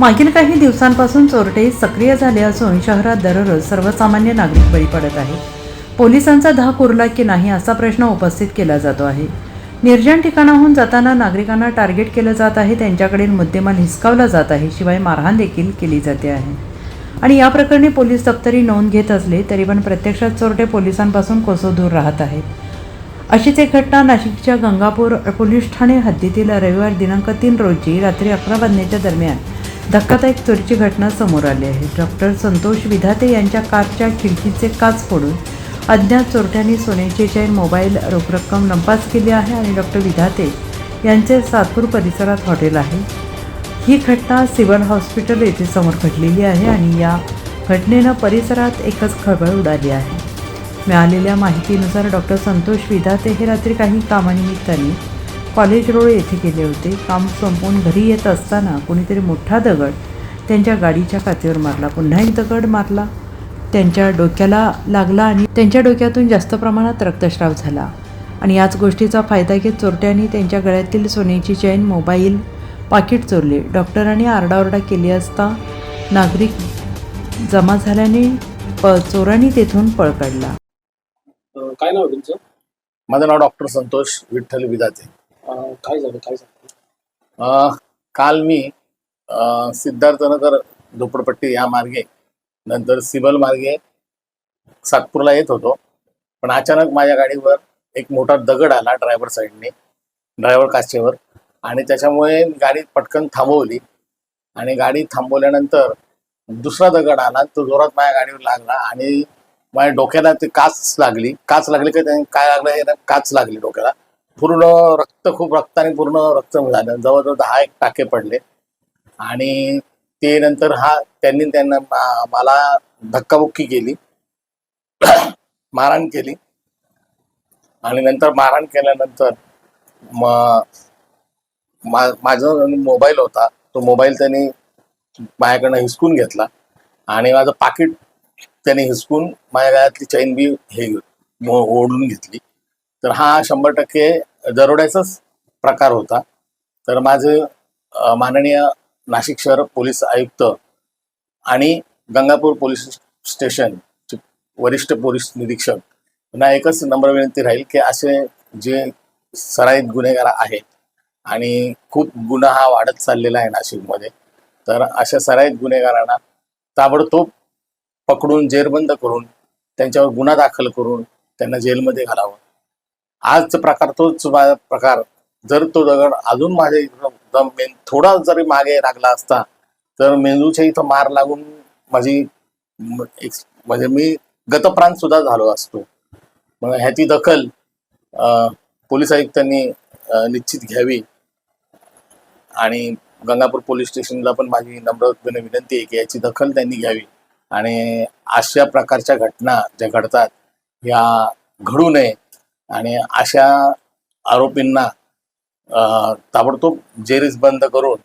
मागील काही दिवसांपासून चोरटे सक्रिय झाले असून शहरात दररोज सर्वसामान्य नागरिक बळी पडत आहे पोलिसांचा धाक उरला की नाही असा प्रश्न उपस्थित केला जातो आहे. निर्जन ठिकाणाहून जाताना नागरिकांना टार्गेट केलं जात आहे त्यांच्याकडील मुद्देमाल हिसकावला जात आहे शिवाय मारहाण देखील केली जाते आहे. आणि या प्रकरणी पोलीस दप्तरी नोंद घेत असले तरी पण प्रत्यक्षात चोरटे पोलिसांपासून कोसो दूर राहत आहेत. अशीच एक घटना नाशिकच्या गंगापूर पोलीस ठाणे हद्दीतील रविवार दिनांक तीन रोजी रात्री अकरा वाजण्याच्या दरम्यान धक्कादायक चोरीची घटना समोर आली आहे. डॉक्टर संतोष विधाते यांच्या कारच्या खिडकीचे काच फोडून अज्ञात चोरट्यांनी सोन्याची चैन मोबाईल रोख रक्कम लंपास केली आहे आणि डॉक्टर विधाते यांचे सातपूर परिसरात हॉटेल आहे. ही घटना सिव्हल हॉस्पिटल येथे समोर घडलेली आहे आणि या घटनेनं परिसरात एकच खळबळ उडाली आहे. मिळालेल्या माहितीनुसार डॉक्टर संतोष विधाते हे रात्री काही कामानिमित्ताने कॉलेज रोड येथे गेले होते. काम संपवून घरी येत असताना कोणीतरी मोठा दगड त्यांच्या गाडीच्या काचेवर मारला. पुन्हा एक दगड मारला. त्यांच्या डोक्याला लागला आणि त्यांच्या डोक्यातून जास्त प्रमाणात रक्तस्राव झाला. आणि याच गोष्टीचा फायदा घेत चोरट्यांनी त्यांच्या गळ्यातील सोन्याची चैन मोबाईल पाकिट चोरले. डॉक्टरांनी आरडाओरडा केली असता नागरिक जमा झाल्याने प चोरांनी तेथून पळ काढला. काय नाव तुमचं? माझं नाव डॉक्टर संतोष विठ्ठल विधाते अं, काय झालं? काय झालं? काल मी सिद्धार्थनगर झोपडपट्टी या मार्गे नंतर सिबल मार्गे सातपूरला येत होतो. पण अचानक माझ्या गाडीवर एक मोठा दगड आला ड्रायव्हर साईडने ड्रायव्हर काचेवर. आणि त्याच्यामुळे गाडी पटकन थांबवली. आणि गाडी थांबवल्यानंतर दुसरा दगड आला तो जोरात माझ्या गाडीवर लागला आणि माझ्या डोक्याला ते काच लागली. काच लागली का काय लागलं हे काच लागली डोक्याला. पूर्ण रक्त खूप रक्ताने पूर्ण रक्त झालं जवळजवळ दहा एक टाके पडले. आणि ते नंतर हा त्यांनी त्यांना मला धक्काबुक्की केली. मारहाण केली. आणि नंतर मारहाण केल्यानंतर माझा मोबाईल होता तो मोबाईल त्यांनी माझ्याकडनं हिसकून घेतला. आणि माझं पाकिट त्याने हिसकून माझ्या गळ्यातली चैन बी हे ओढून घेतली. तर हा शंभर टक्के दरोड्याचाच प्रकार होता. तर माझे माननीय नाशिक शहर पोलीस आयुक्त आणि गंगापूर पोलीस स्टेशन वरिष्ठ पोलीस निरीक्षक यांना एकच नम्र विनंती राहील की असे जे सराईत गुन्हेगार आहेत आणि खूप गुन्हा हा वाढत चाललेला आहे नाशिकमध्ये तर अशा सराईत गुन्हेगारांना ताबडतोब पकडून जेरबंद करून त्यांच्यावर गुन्हा दाखल करून त्यांना जेलमध्ये घालावं. आजचा प्रकार तोच प्रकार. जर तो दगड अजून माझ्या इथं थोडा जरी मागे लागला असता तर मेंदूच्या इथं मार लागून माझी एक- म्हणजे मी गतप्राण सुद्धा झालो असतो. मग ह्याची दखल अं, पोलीस आयुक्तांनी निश्चित घ्यावी. आणि गंगापूर पोलीस स्टेशनला पण माझी नम्र विनंती आहे की याची दखल त्यांनी घ्यावी. आणि अशा प्रकारच्या घटना ज्या घडतात या घडू नये. आणि अशा आरोपींना ताबडतोब जेरीस बंद करून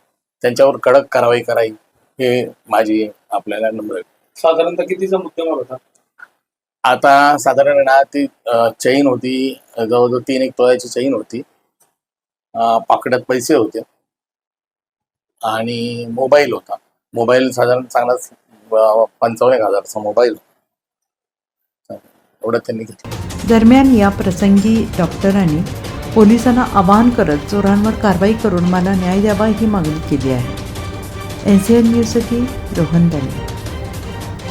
त्यांच्यावर कडक कारवाई करावी हे माझी आपल्याला नम्र आहे. साधारणतः कितीचा मुद्देमाल होता? आता साधारण ना ती चैन होती. जवळजवळ तीन एक तोळ्याची चैन होती. पाकिटात पैसे होते. आणि मोबाईल होता. मोबाईल साधारण चांगलाच पंचावन्न एक हजारचा मोबाईल एवढं त्यांनी घेतलं. दरम्यान या प्रसंगी डॉक्टरांनी पोलिसांना आवाहन करत चोरांवर कारवाई करून मला न्याय द्यावा ही मागणी केली आहे. एन सी एन न्यूजसाठी रोहन दानी